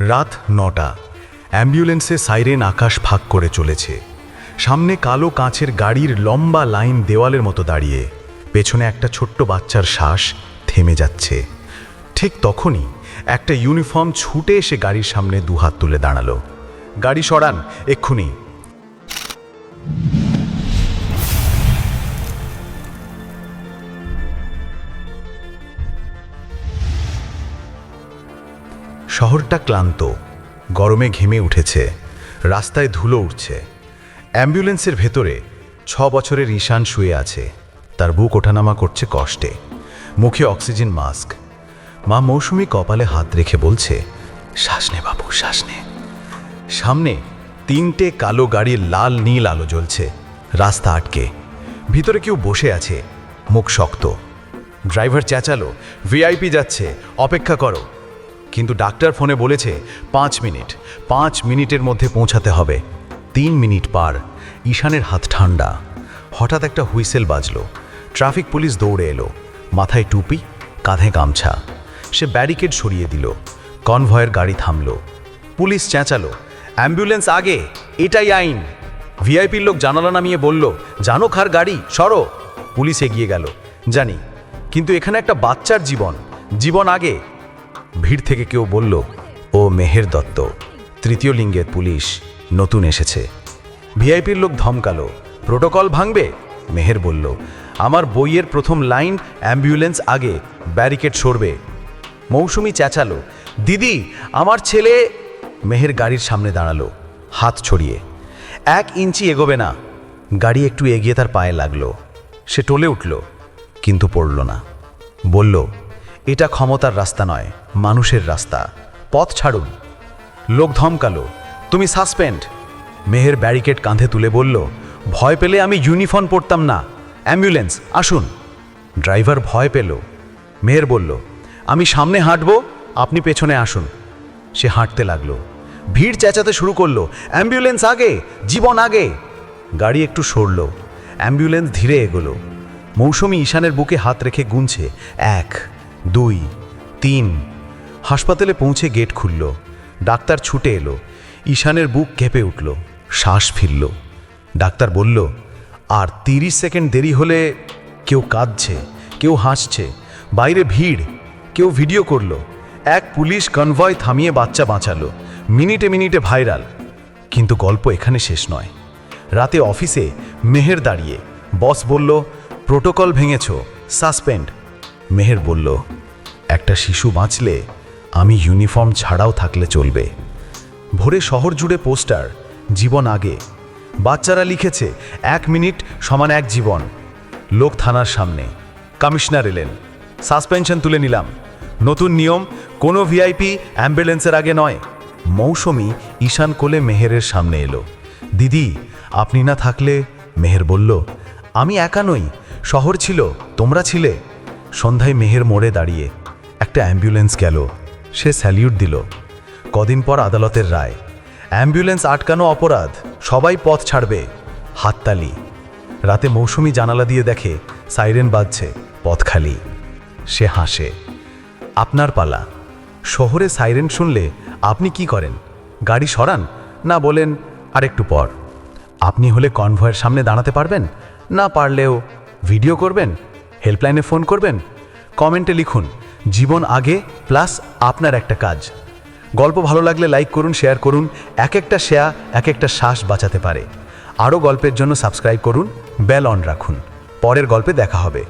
রাত নটা। অ্যাম্বুলেন্সে সাইরেন আকাশ ভাগ করে চলেছে। সামনে কালো কাঁচের গাড়ির লম্বা লাইন দেওয়ালের মতো দাঁড়িয়ে। পেছনে একটা ছোট্ট বাচ্চার শ্বাস থেমে যাচ্ছে। ঠিক তখনই একটা ইউনিফর্ম ছুটে এসে গাড়ির সামনে দুহাত তুলে দাঁড়াল। গাড়ি সরান, এক্ষুনি। শহরটা ক্লান্ত। গরমে ঘেমে উঠেছে। রাস্তায় ধুলো উঠছে। অ্যাম্বুলেন্সের ভেতরে ছ বছরের ঈশান শুয়ে আছে। তার বুক ওঠানামা করছে কষ্টে। মুখে অক্সিজেন মাস্ক। মা মৌসুমি কপালে হাত রেখে বলছে, শ্বাস নে বাবু, শ্বাস নে। সামনে তিনটে কালো গাড়ির লাল নীল আলো জ্বলছে। রাস্তা আটকে। ভিতরে কেউ বসে আছে। মুখ শক্ত। ড্রাইভার চেঁচালো, ভিআইপি যাচ্ছে, অপেক্ষা করো। কিন্তু ডাক্তার ফোনে বলেছে পাঁচ মিনিট। পাঁচ মিনিটের মধ্যে পৌঁছাতে হবে। তিন মিনিট পার। ঈশানের হাত ঠান্ডা। হঠাৎ একটা হুইসেল বাজলো। ট্রাফিক পুলিশ দৌড়ে এলো। মাথায় টুপি, কাঁধে গামছা। সে ব্যারিকেড সরিয়ে দিল। কনভয়ের গাড়ি থামলো। পুলিশ চেঁচালো। অ্যাম্বুলেন্স আগে। এটাই আইন। ভিআইপির লোক জানালা নামিয়ে বলল, জানো খার গাড়ি? সরো। পুলিশ এগিয়ে গেল। জানি। কিন্তু এখানে একটা বাচ্চার জীবন। জীবন আগে। ভিড় থেকে কেউ বলল, ও মেহের দত্ত, তৃতীয় লিঙ্গের পুলিশ, নতুন এসেছে। ভিআইপির লোক ধমকালো, প্রোটোকল ভাঙবে? মেহের বলল, আমার বইয়ের প্রথম লাইন অ্যাম্বুলেন্স আগে ব্যারিকেড সরবে। মৌসুমি চেঁচালো, দিদি, আমার ছেলে মেহের গাড়ির সামনে দাঁড়াল, হাত ছড়িয়ে, এক ইঞ্চি এগোবে না। গাড়ি একটু এগিয়ে তার পায়ে লাগল, সে টলে উঠল, কিন্তু পড়ল না। বলল এটা ক্ষমতার রাস্তা নয়, মানুষের রাস্তা। পথ ছাড়ুন। লোক ধমকালো, তুমি সাসপেন্ড? মেহের ব্যারিকেড কাঁধে তুলে বলল, ভয় পেলে আমি ইউনিফর্ম পরতাম না। অ্যাম্বুলেন্স, আসুন। ড্রাইভার ভয় পেল। মেহের বলল, আমি সামনে হাঁটব, আপনি পেছনে আসুন। সে হাঁটতে লাগল। ভিড় চেঁচাতে শুরু করল, অ্যাম্বুলেন্স আগে, জীবন আগে। গাড়ি একটু সরল। অ্যাম্বুলেন্স ধীরে এগোলো। মৌসুমি ঈশানের বুকে হাত রেখে গুনছে, এক। দুই, তিন। হাসপাতালে পৌঁছে গেট খুলল। ডাক্তার ছুটে এলো। ঈশানের বুক কেঁপে উঠল। শ্বাস ফিরল ডাক্তার বলল, আর তিরিশ সেকেন্ড দেরি হলে কেউ কাঁদছে, কেউ হাসছে, বাইরে ভিড়, কেউ ভিডিও করল। এক পুলিশ কনভয় থামিয়ে বাচ্চা বাঁচালো, মিনিটে মিনিটে ভাইরাল। কিন্তু গল্প এখানে শেষ নয়। রাতে অফিসে মেহের দাঁড়িয়ে বস বলল, প্রোটোকল ভেঙেছ, সাসপেন্ড মেহের বলল, একটা শিশু বাঁচলে আমি ইউনিফর্ম ছাড়াও থাকলে চলবে। ভোরে শহর জুড়ে পোস্টার, জীবন আগে। বাচ্চারা লিখেছে, এক মিনিট সমান এক জীবন। লোক থানার সামনে, কমিশনার এলেন, সাসপেনশন তুলে নিলাম। নতুন নিয়ম, কোনো ভিআইপি অ্যাম্বুলেন্সের আগে নয়। মৌসুমি ঈশান কোলে মেহেরের সামনে এলো, দিদি, আপনি না থাকলে? মেহের বলল, আমি একা নই, শহর ছিল, তোমরা ছিলে। সন্ধ্যায় মেহের মোড়ে দাঁড়িয়ে একটা অ্যাম্বুলেন্স গেল। সে স্যালিউট দিল। কদিন পর আদালতের রায়। অ্যাম্বুলেন্স আটকানো অপরাধ, সবাই পথ ছাড়বে। হাততালি। রাতে মৌসুমি জানালা দিয়ে দেখে সাইরেন বাজছে, পথ খালি। সে হাসে। আপনার পালা। শহরে সাইরেন শুনলে আপনি কি করেন? গাড়ি সরান? না বলেন, আরেকটু পর। আপনি হলে কনভয়ের সামনে দাঁড়াতে পারবেন? না পারলেও ভিডিও করবেন? হেল্পলাইনে ফোন করবেন? কমেন্টে লিখুন, জীবন আগে প্লাস আপনার একটা কাজ। গল্প ভালো লাগলে লাইক করুন, শেয়ার করুন, এক একটা শেয়া, এক একটা শ্বাস বাঁচাতে পারে। আরও গল্পের জন্য সাবস্ক্রাইব করুন, বেল অন রাখুন। পরের গল্পে দেখা হবে।